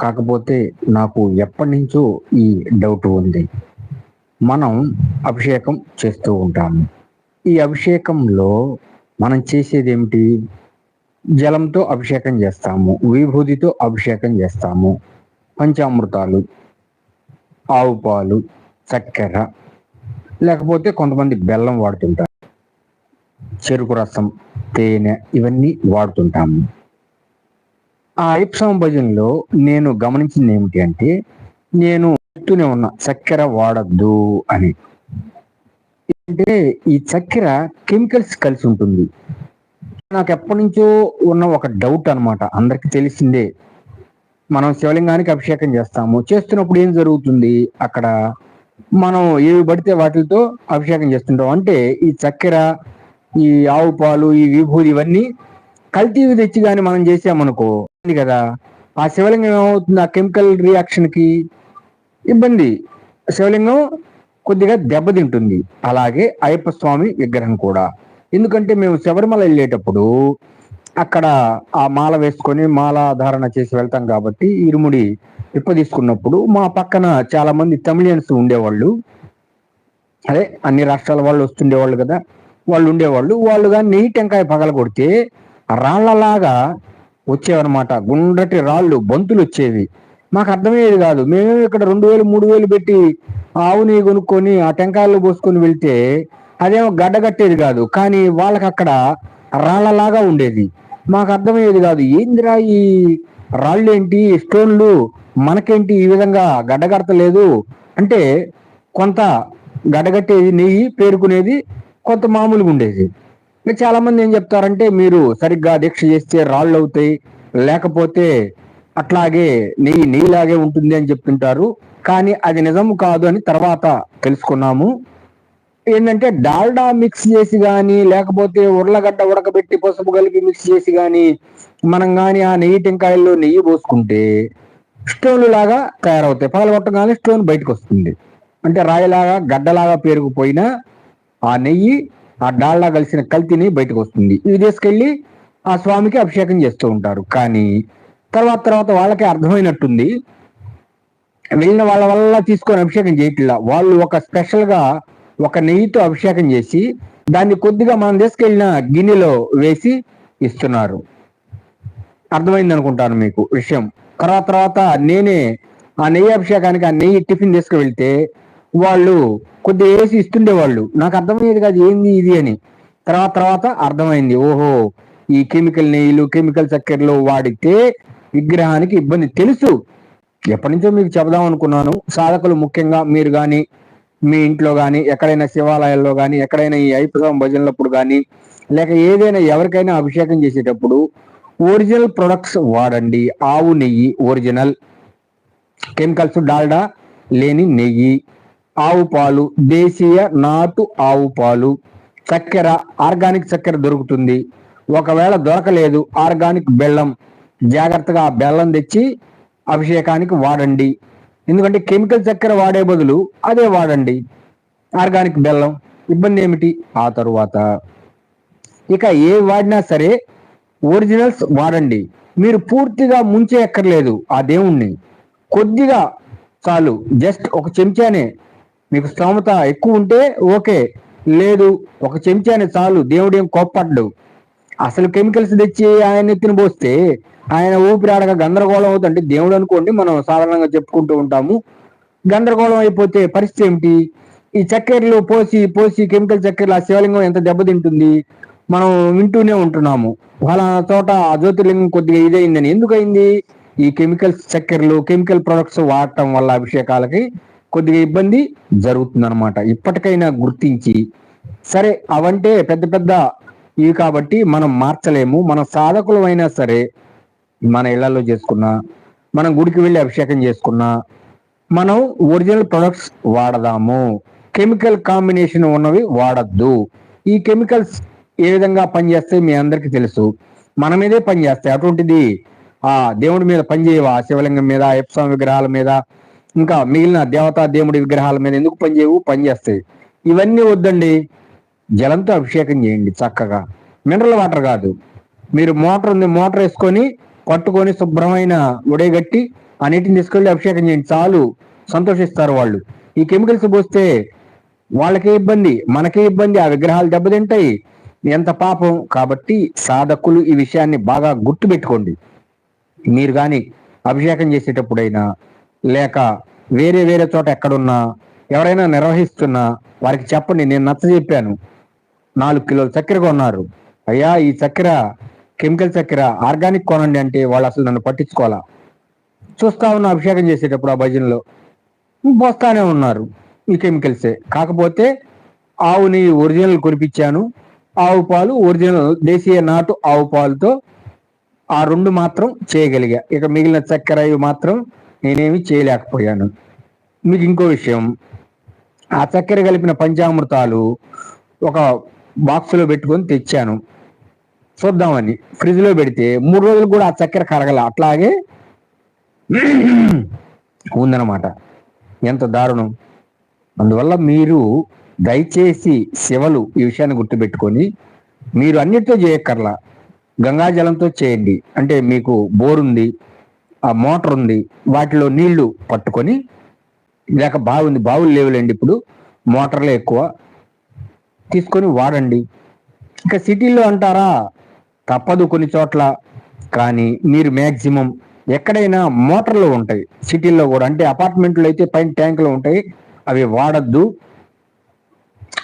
కాకపోతే నాకు ఎప్పటి నుంచో ఈ డౌట్ ఉంది. మనం అభిషేకం చేస్తూ ఉంటాము. ఈ అభిషేకంలో మనం చేసేది ఏమిటి? జలంతో అభిషేకం చేస్తాము విభూతితో అభిషేకం చేస్తాము పంచామృతాలు ఆవు పాలు చక్కెర లేకపోతే కొంతమంది బెల్లం వాడుతుంటారు. చెరుకు రసం తేనె ఇవన్నీ వాడుతుంటాము. ఆ ఐప్సం భజనలో నేను గమనించింది ఏమిటి అంటే నేను చెప్తూనే ఉన్నా చక్కెర వాడద్దు అని. అంటే ఈ చక్కెర కెమికల్స్ కలిసి ఉంటుంది. నాకు ఎప్పటి నుంచో ఉన్న ఒక డౌట్ అన్నమాట. అందరికి తెలిసిందే. మనం శివలింగానికి అభిషేకం చేస్తాము. చేస్తున్నప్పుడు ఏం జరుగుతుంది? అక్కడ మనం ఏవి పడితే వాటితో అభిషేకం చేస్తుంటాం. అంటే ఈ చక్కెర ఈ ఆవు పాలు ఈ విభూది ఇవన్నీ కల్తీవి తెచ్చి కానీ మనం చేసామనుకో కదా? ఆ శివలింగం ఏమవుతుంది? ఆ కెమికల్ రియాక్షన్కి ఇబ్బంది. శివలింగం కొద్దిగా దెబ్బతింటుంది. అలాగే అయ్యప్ప స్వామి విగ్రహం కూడా. ఎందుకంటే మేము శబరిమల వెళ్ళేటప్పుడు అక్కడ ఆ మాల వేసుకొని మాల ధారణ చేసి వెళ్తాం కాబట్టి ఇరుముడి ఇప్ప తీసుకున్నప్పుడు మా పక్కన చాలా మంది తమిళియన్స్ ఉండేవాళ్ళు. అదే అన్ని రాష్ట్రాల వాళ్ళు వస్తుండేవాళ్ళు కదా. వాళ్ళు ఉండేవాళ్ళు. వాళ్ళు కానీ నెయ్యి టెంకాయ పగల కొడితే రాళ్ళలాగా వచ్చేవన్నమాట. గుండ్రటి రాళ్ళు బంతులు వచ్చేవి. మాకు అర్థమయ్యేది కాదు. మేము ఇక్కడ రెండు వేలు మూడు వేలు పెట్టి ఆవుని కొనుక్కొని ఆ టెంకాయలు పోసుకొని వెళ్తే అదేమో గడ్డగట్టేది కాదు. కానీ వాళ్ళకి అక్కడ రాళ్ళలాగా ఉండేది. మాకు అర్థమయ్యేది కాదు. ఏందిరా ఈ రాళ్ళు ఏంటి స్టోన్లు మనకేంటి? ఈ విధంగా గడ్డగడతలేదు అంటే కొంత గడ్డగట్టేది నెయ్యి పేరుకునేది కొంత మామూలుగా ఉండేది. చాలా మంది ఏం చెప్తారంటే మీరు సరిగ్గా దీక్ష చేస్తే రాళ్ళు అవుతాయి లేకపోతే అట్లాగే నెయ్యి నెయ్యిలాగే ఉంటుంది అని చెప్తుంటారు. కానీ అది నిజం కాదు అని తర్వాత తెలుసుకున్నాము. ఏంటంటే డాల్డా మిక్స్ చేసి కానీ లేకపోతే ఉర్లగడ్డ ఉడకబెట్టి పసుపు కలిపి మిక్స్ చేసి కానీ మనం కానీ ఆ నెయ్యి టెంకాయల్లో నెయ్యి పోసుకుంటే స్టోన్లు లాగా తయారవుతాయి. పగలగొట్టగానే స్టోన్ బయటకు వస్తుంది అంటే రాయిలాగా గడ్డలాగా పేరుకుపోయినా ఆ నెయ్యి ఆ డాల్డా కలిసిన కల్తీని బయటకు వస్తుంది. ఇవి తీసుకెళ్ళి ఆ స్వామికి అభిషేకం చేస్తూ ఉంటారు. కానీ తర్వాత తర్వాత వాళ్ళకి అర్థమైనట్టుంది. వెళ్ళిన వాళ్ళ వల్ల తీసుకొని అభిషేకం చేయట్లా. వాళ్ళు ఒక స్పెషల్గా ఒక నెయ్యితో అభిషేకం చేసి దాన్ని కొద్దిగా మనం తీసుకెళ్ళిన గిన్నెలో వేసి ఇస్తున్నారు. అర్థమైంది అనుకుంటాను మీకు విషయం. తర్వాత తర్వాత నేనే ఆ నెయ్యి అభిషేకానికి ఆ నెయ్యి టిఫిన్ తీసుకువెళ్తే వాళ్ళు కొద్ది వేసి ఇస్తుండేవాళ్ళు. నాకు అర్థమయ్యేది కాదు ఏంది ఇది అని. తర్వాత తర్వాత అర్థమైంది ఓహో ఈ కెమికల్ నెయ్యిలు కెమికల్ చక్కెరలు వాడితే విగ్రహానికి ఇబ్బంది. తెలుసు ఎప్పటి నుంచో మీకు చెబుదాం అనుకున్నాను. సాధకులు ముఖ్యంగా మీరు కానీ మీ ఇంట్లో కానీ ఎక్కడైనా శివాలయాల్లో కానీ ఎక్కడైనా ఈ ఐపసం భజనలప్పుడు కానీ లేక ఏదైనా ఎవరికైనా అభిషేకం చేసేటప్పుడు ఒరిజినల్ ప్రొడక్ట్స్ వాడండి. ఆవు నెయ్యి ఒరిజినల్. కెమికల్స్ డాల్డా లేని నెయ్యి. ఆవు పాలు దేశీయ నాటు ఆవు పాలు చక్కెర ఆర్గానిక్ చక్కెర దొరుకుతుంది. ఒకవేళ దొరకలేదు ఆర్గానిక్ బెల్లం. జాగ్రత్తగా ఆ బెల్లం తెచ్చి అభిషేకానికి వాడండి. ఎందుకంటే కెమికల్ చక్కెర వాడే బదులు అదే వాడండి. ఆర్గానిక్ బెల్లం ఇబ్బంది ఏమిటి? ఆ తరువాత. ఇక ఏ వాడినా సరే ఒరిజినల్స్ వాడండి. మీరు పూర్తిగా ముంచే ఎక్కర్లేదు ఆ దేవుణ్ణి. కొద్దిగా చాలు. జస్ట్ ఒక చెంచానే మీకు స్తోమత ఎక్కువ ఉంటే ఓకే. లేదు ఒక చెంచానే చాలు దేవుడు ఏం కోప్పడ్డు. అసలు కెమికల్స్ తెచ్చి ఆయన ఎత్తిన పోస్తే ఆయన ఊపిరాడక గందరగోళం అవుతుంటే దేవుడు అనుకోండి మనం సాధారణంగా చెప్పుకుంటూ ఉంటాము. గందరగోళం అయిపోతే పరిస్థితి ఏమిటి? ఈ చక్కెరలు పోసి పోసి కెమికల్ చక్కెరలు ఆ శివలింగం ఎంత దెబ్బతింటుంది మనం వింటూనే ఉంటున్నాము. వాళ్ళ చోట ఆ జ్యోతిర్లింగం కొద్దిగా ఇదైందని. ఎందుకైంది ఈ కెమికల్స్ చక్కెరలు కెమికల్ ప్రొడక్ట్స్ వాడటం వల్ల అభిషేకాలకి కొద్దిగా ఇబ్బంది జరుగుతుందన్నమాట. ఇప్పటికైనా గుర్తించి సరే అవంటే పెద్ద పెద్ద ఇవి కాబట్టి మనం మార్చలేము. మన సాధకులమైనా సరే మన ఇళ్ళలో చేసుకున్నా మనం గుడికి వెళ్ళి అభిషేకం చేసుకున్నా మనం ఒరిజినల్ ప్రొడక్ట్స్ వాడదాము. కెమికల్ కాంబినేషన్ ఉన్నవి వాడద్దు. ఈ కెమికల్స్ ఏ విధంగా పనిచేస్తాయి మీ అందరికీ తెలుసు. మన మీదే పనిచేస్తాయి. అటువంటిది ఆ దేవుడి మీద పనిచేయవా? శివలింగం మీద ఎప్స్వామి విగ్రహాల మీద ఇంకా మిగిలిన దేవతా దేవుడి విగ్రహాల మీద ఎందుకు పనిచేయవు పనిచేస్తాయి ఇవన్నీ వద్దండి. జలంతో అభిషేకం చేయండి చక్కగా. మినరల్ వాటర్ కాదు. మీరు మోటార్ ఉంది మోటార్ వేసుకొని పట్టుకొని శుభ్రమైన ఉడేగట్టి ఆ నీటిని తీసుకెళ్ళి అభిషేకం చేయండి. చాలు. సంతోషిస్తారు వాళ్ళు. ఈ కెమికల్స్ పోస్తే వాళ్ళకే ఇబ్బంది మనకే ఇబ్బంది. ఆ విగ్రహాలు దెబ్బతింటాయి. ఎంత పాపం. కాబట్టి సాధకులు ఈ విషయాన్ని బాగా గుర్తుపెట్టుకోండి. మీరు కానీ అభిషేకం చేసేటప్పుడైనా లేక వేరే వేరే చోట ఎక్కడున్నా ఎవరైనా నిర్వహిస్తున్నా వారికి చెప్పండి నేను నచ్చ చెప్పాను. నాలుగు కిలోల చక్కెర కొన్నారు. అయ్యా ఈ చక్కెర కెమికల్ చక్కెర ఆర్గానిక్ కొనండి అంటే వాళ్ళు అసలు నన్ను పట్టించుకోవాలా? చూస్తా ఉన్న అభిషేకం చేసేటప్పుడు ఆ భజనలో పోస్తానే ఉన్నారు ఈ కెమికల్సే. కాకపోతే ఆవుని ఒరిజినల్ కురిపించాను ఆవు పాలు ఒరిజినల్ దేశీయ నాటు ఆవు పాలుతో ఆ రెండు మాత్రం చేయగలిగా. ఇక మిగిలిన చక్కెర ఇవి మాత్రం నేనేమి చేయలేకపోయాను. మీకు ఇంకో విషయం. ఆ చక్కెర కలిపిన పంచామృతాలు ఒక బాక్స్లో పెట్టుకొని తెచ్చాను. చూద్దామని. ఫ్రిడ్జ్లో పెడితే మూడు రోజులు కూడా ఆ చక్కెర కరగల. అట్లాగే ఉందన్నమాట. ఎంత దారుణం. అందువల్ల మీరు దయచేసి శివలు ఈ విషయాన్ని గుర్తుపెట్టుకొని మీరు అన్నిటితో చేయక్కర్లా. గంగాజలంతో చేయండి. అంటే మీకు బోరుంది. ఉంది ఆ మోటార్ ఉంది వాటిలో నీళ్ళు పట్టుకొని లేక బాగుంది బావులు లేవులేండి ఇప్పుడు మోటార్లే ఎక్కువ. తీసుకొని వాడండి. ఇంకా సిటీలో అంటారా? తప్పదు కొన్ని చోట్ల కానీ మీరు మ్యాక్సిమం ఎక్కడైనా మోటార్లు ఉంటాయి. సిటీల్లో కూడా అంటే అపార్ట్మెంట్లో అయితే పైన ట్యాంకులు ఉంటాయి అవి వాడద్దు.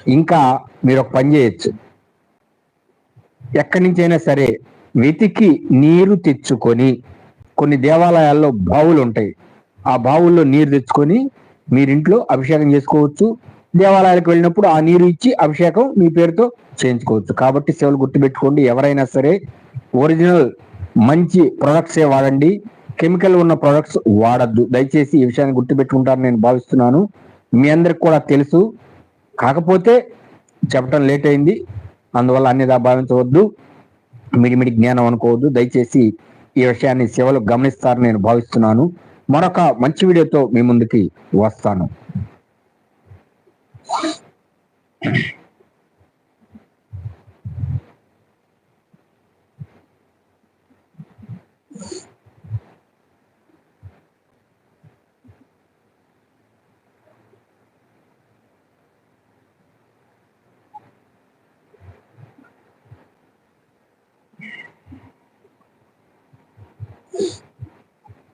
ఇంకా మీరు ఒక పని చేయొచ్చు. ఎక్కడి నుంచైనా సరే వెతికి నీరు తెచ్చుకొని కొన్ని దేవాలయాల్లో బావులు ఉంటాయి ఆ బావుల్లో నీరు తెచ్చుకొని మీరింట్లో అభిషేకం చేసుకోవచ్చు. దేవాలయాలకు వెళ్ళినప్పుడు ఆ నీరు ఇచ్చి అభిషేకం మీ పేరుతో చేయించుకోవచ్చు. కాబట్టి సేవలు గుర్తుపెట్టుకోండి. ఎవరైనా సరే ఒరిజినల్ మంచి ప్రొడక్ట్సే వాడండి. కెమికల్ ఉన్న ప్రొడక్ట్స్ వాడద్దు. దయచేసి ఈ విషయాన్ని గుర్తుపెట్టుకుంటారని నేను భావిస్తున్నాను. మీ అందరికి కూడా తెలుసు. కాకపోతే చెప్పడం లేట్ అయింది. అందువల్ల అన్నిదా భావించవద్దు. మిడిమిడి జ్ఞానం అనుకోవద్దు. దయచేసి ఈ విషయాన్ని సేవలు గమనిస్తారని నేను భావిస్తున్నాను. మరొక మంచి వీడియోతో మీ ముందుకి వస్తాను.